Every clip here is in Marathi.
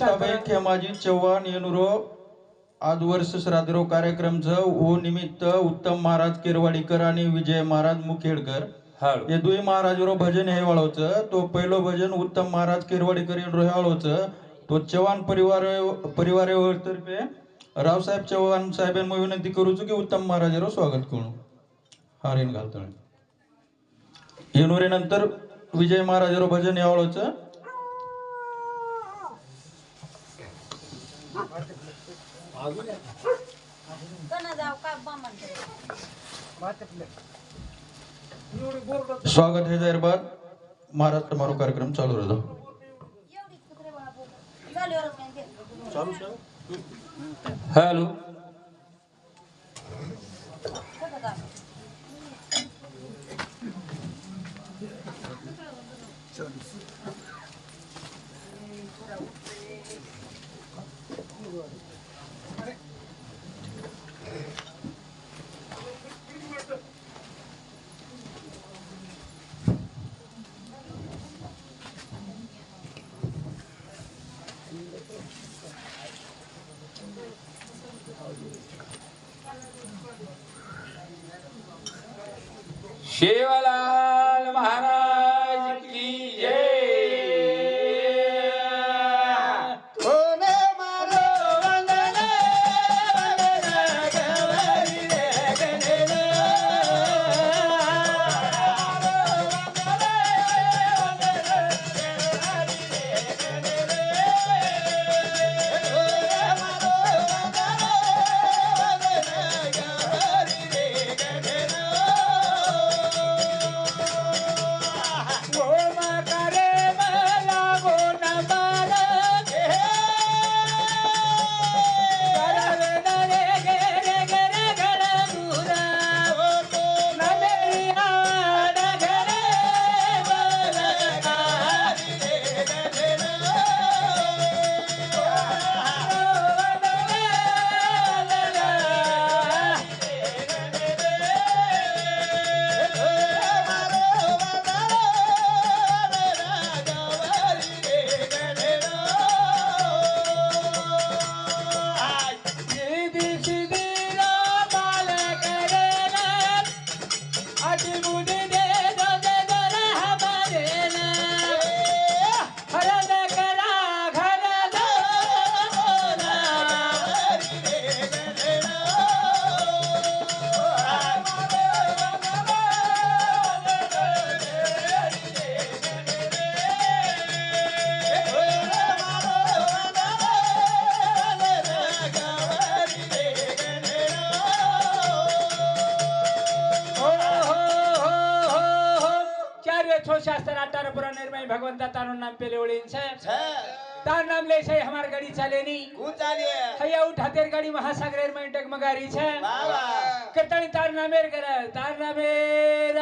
शांताबाई खेमाजी चव्हाण येनुरो आज वर्ष श्राद्धरो कार्यक्रमचं ओ निमित्त उत्तम महाराज किरवाडीकर आणि विजय महाराज मुखेडकर. हे दुई महाराजरो भजन हे वाळवचं तो पहिलो भजन उत्तम महाराज किरवाडीकर येनुरो हे वाळवचं तो चव्हाण परिवार परिवार तर्फे रावसाहेब चव्हाण साहेबांना विनंती करूचो की उत्तम महाराजारो स्वागत करू. हारेन घालतळे येनुरे नंतर विजय महाराजारो भजन हे वाळवचं स्वागत हे जाहीरबाद महाराष्ट्र मारो कार्यक्रम चालू राहतो. हॅलो शेवलाल महाराज ભગવંતા તારું નામ પેલે ઓળીન છે? તાર નામ લે છે હમાર ગાડી ચાલે ની હું ચાલે હૈયા ઉઠ હાથેર ગાડી મહાસાગરેરમાં ડગમગારી છે. કતણી તાર નામેર કરે તાર નામેર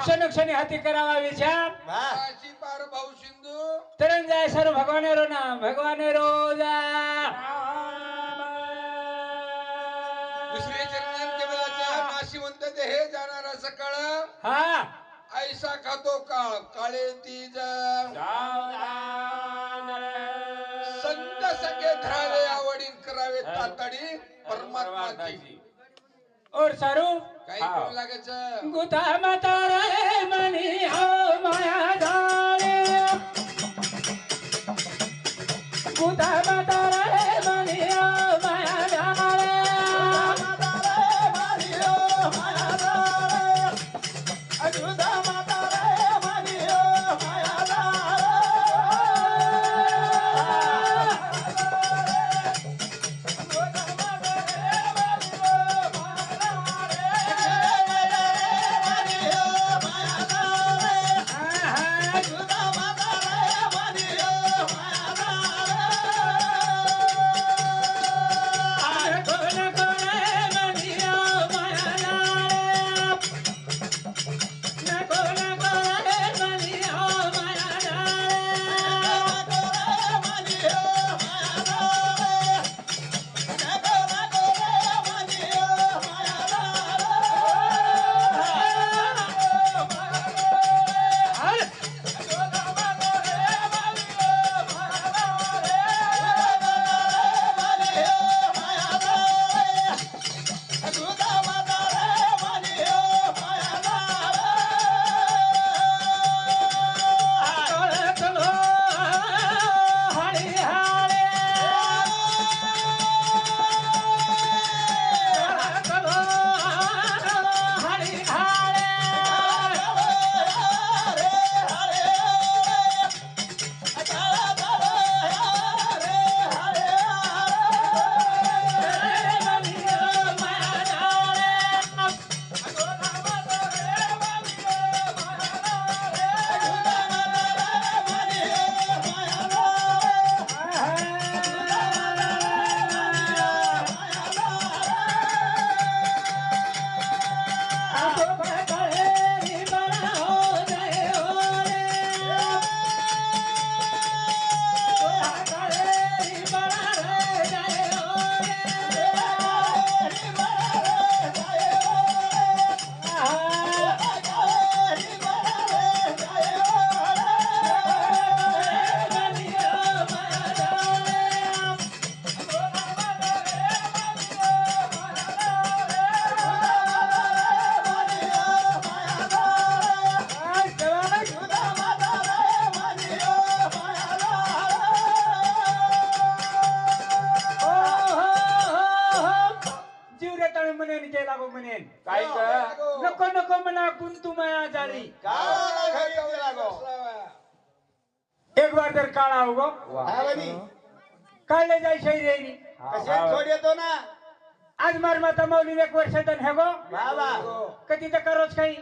ક્ષણ ક્ષણે હાથી કરાવા આવી છે? વાહ. પાર ભાવ સિંધુ. તરણ જાય સર ભગવાનેરો નામ ભગવાનેરો. सकाळ હા ऐसा खातो काळ काळे तीज. संत सगळे धरावे आवडीन करावे तातडी परमात्माची. और सारू काही हा. करू लागायचं? गुता माता रे मनी हो माया जावे. गुता माता नको म्हणा कुंतू माया जाळी एक बार तर काळा हो गो काढले जाय शैरी आज मार माता माऊली एक वर्ष तर हे गो कधी तर करोच काही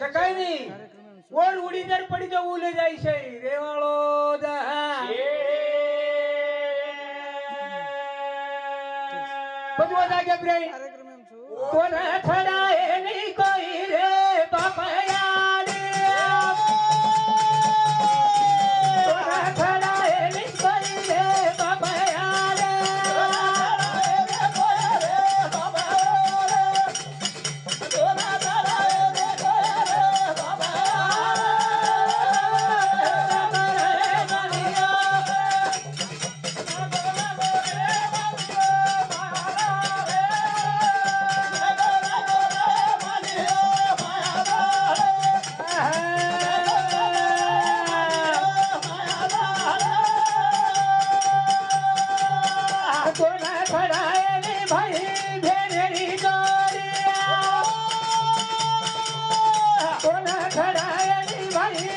तर काही नाही ओढ उडी जर पडी तर उले जाय शै रेवाळो दहा बजवा जागे ब्रे कोण थडा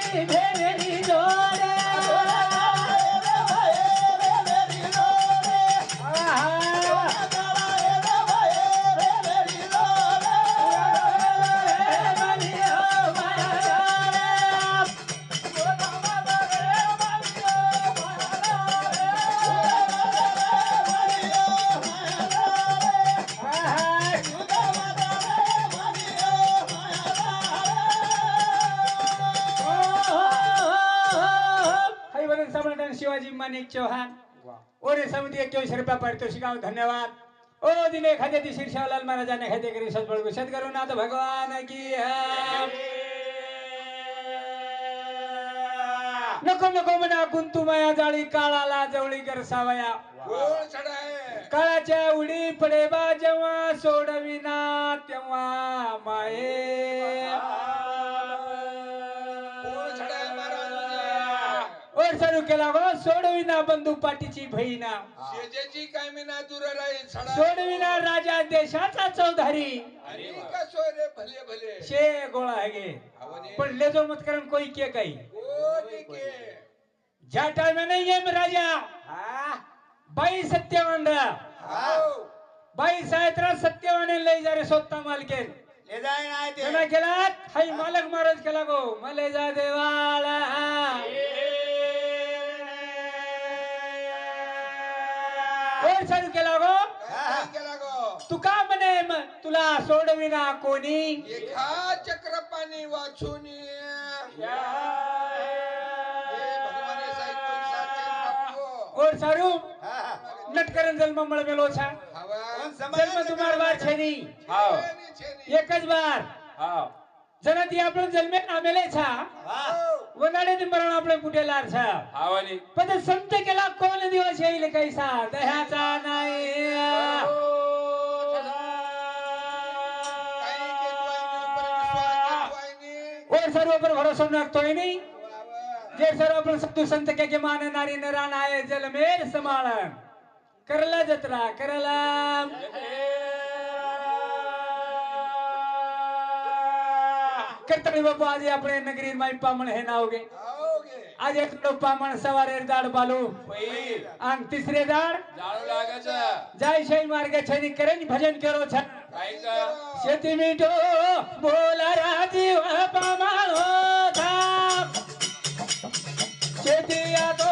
भाई भेनेरी हरिवंश शिवाजी माणिक चौहान ओरे समिती एक्क्याऐंशी रुपया पारितोषिकाव धन्यवाद. ओ दिने खाद्य ती शिरशावलाल महाराजांनी खाद्य करी सद्बळ सद्गुरुनाथ भगवान की है. नको नको म्हणा कुंतू माया जाळी काळाला जवळी कर सावया कोण चढाय काळाच्या उडी पडे बा जेव्हा सोडविना तेव्हा माये. चालू केला गो सोडविना बंधू पाठीची बहिणा. शेजेची काय मिना दूर चढा सोडविना राजा देशाचा चौधारी. भले भले. शे गोळा है गे. पण ले जो मत करन कोई के काही. के? ज्या टाइम नाही येम राजा. बाई सत्यवान बाई सायत्रा सत्यवाने लय जा रे स्वतः मालकेन केला. हाय मालक महाराज केला गो. मले जा देवाला. कोण चालू केला गो? काय केला गो तू का म्हणे म- तुला सोडविना कोणी. एका चक्र पाणी वाचून. और सारू नटकरन जन्म मळ मेलो छा जन्म तुम्हार बार छेनी हाव. एकच बार. हाव जना ती आपण जन्मे नामेले छा वनाडे मरण आपले कुठे लार छा हावनी पण ते संत केला कोण दिवस येईल कैसा दह्याचा नाही काही केतवायनी, परमेश्वर केतवायनी. और सर्व पर भरोसा टाकतोय नाही वा, वा. जे सर्व आपण सत्तू संत के मान नारी नराण आहे जलमेर समाळन करला जत्रा करला करतणी बाबू आज આપણે નગરી માં પામણ હે ના હોગે आओगे. आज એક નો પામણ સવારે દાડ બાલુ पै આન તીસરે દાડ जाळू लागायचं જાય છે માર્ગે છે ની કરે ની ભજન કરો છે काय का शेती मीठो बोला राजीव पामाळो धाम शेती तो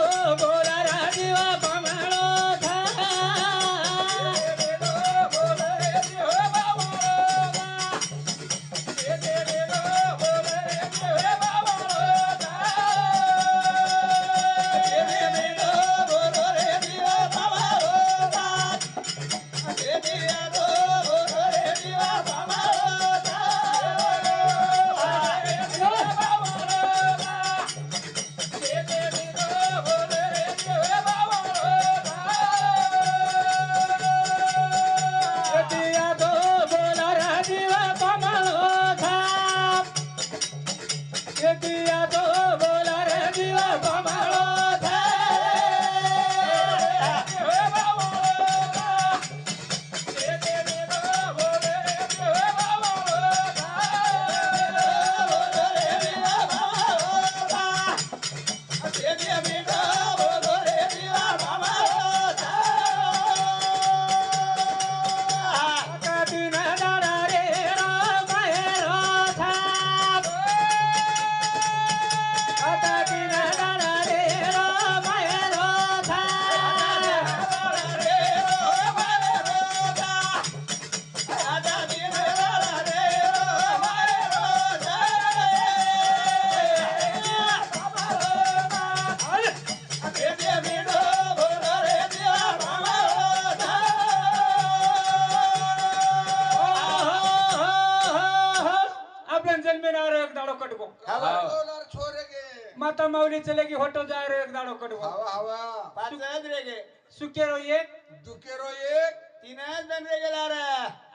डोलार छोरे गे माता माऊली चले की होटल जाय रे एक दाडो कडवो. हवा हवा. पाचच रे गे सुकेरो एक. दुकेरो एक. तीनच जण रे गेला रे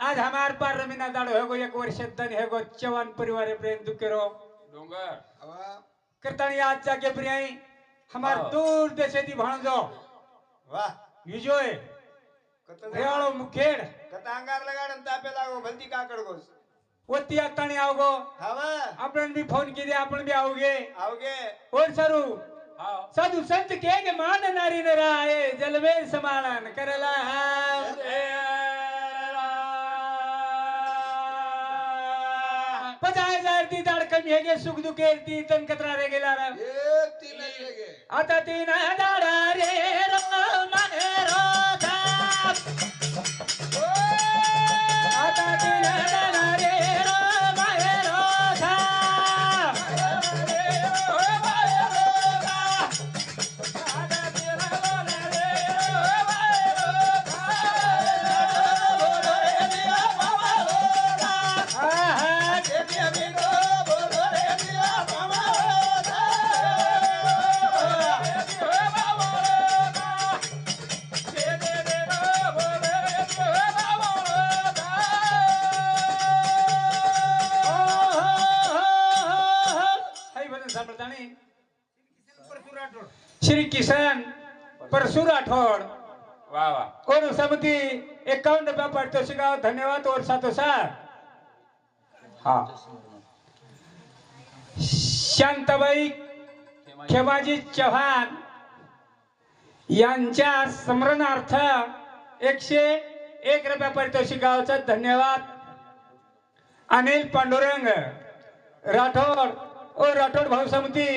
आज हमार पार रमीना दाडो हेगो एक वर्ष धन हेगो चव्हाण परिवार प्रेम दुकेरो. डोंगर. हवा. करताणी आज जागे प्रियाई हमार हा. दूर देशेती भाणजो. वा विजय रेवाळो मुखेड. कत अंगार लगाड तापे लागो भलती काकड गोस ओती आताणी आवगो. हवा. आपण भी फोन किती आपण भी आवगे. आवगे. और सरू. साधू संत के मान नारी न राहे जलवेर समानन करला पचास हजार ती दाड कमी है गे सुख दुखे ती तन कतरा रे गेला रा गे. आता तीन दाड रे राठौड़. वा वा. और समिति? इक्यावन रुपया पारितोषिक धन्यवाद. और साथो साथ हाँ. शांताबाई खेमाजी चव्हाण यांच्या स्मरणार्थ एकशे एक रुपया पारितोषिकाचा धन्यवाद. अनिल पांडुरंग राठोड. ओ राठोड भाऊ समिती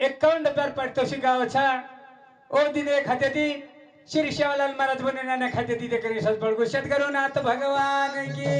एकावन्न रुपया पारितोषिक गावाचा ओ दिने खात्याती श्री श्यामलाल महाराज बनवण्याने खात्याती ते करी सद्बळगु शेतकरुनाथ हो भगवान की.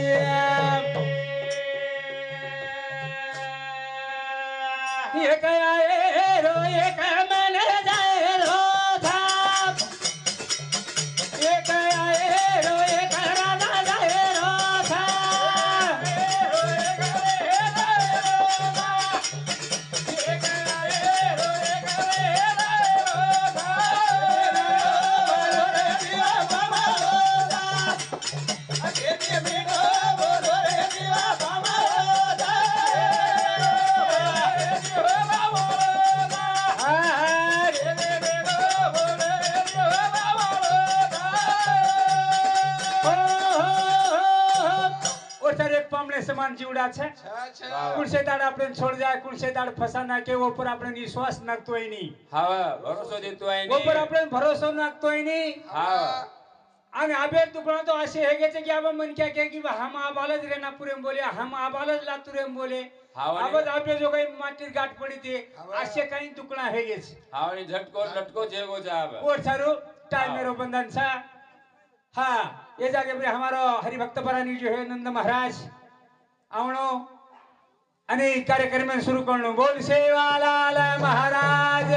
समान जीवड़ा છે आपण छोड जाय कुणसे दाड फसा नाके ओपर आपण विश्वास नागतोय नी। हवा भरोसा देतोय ओपर आपण भरोसा नागतोय नी। हवा आणि अबेर तुकडा तो असे हे घ्यायचे की आबा मन क्या की बा हम आबालच रे नागपुरेम बोले हम आबालच लातुरेम बोले. आबाज आपले जो काही मातीत गाठ पडी ते. असे काही तुकडा हे घ्यायचे हावणी झटको लटको जेगो जाब और सारो टाइम मेरो बंधन सा। हाँ ये जाके पे हमारो हरिभक्त परानी जो है नंद महाराज आवणो आणि कार्यक्रम सुरू करणं बोल सेवालाल महाराज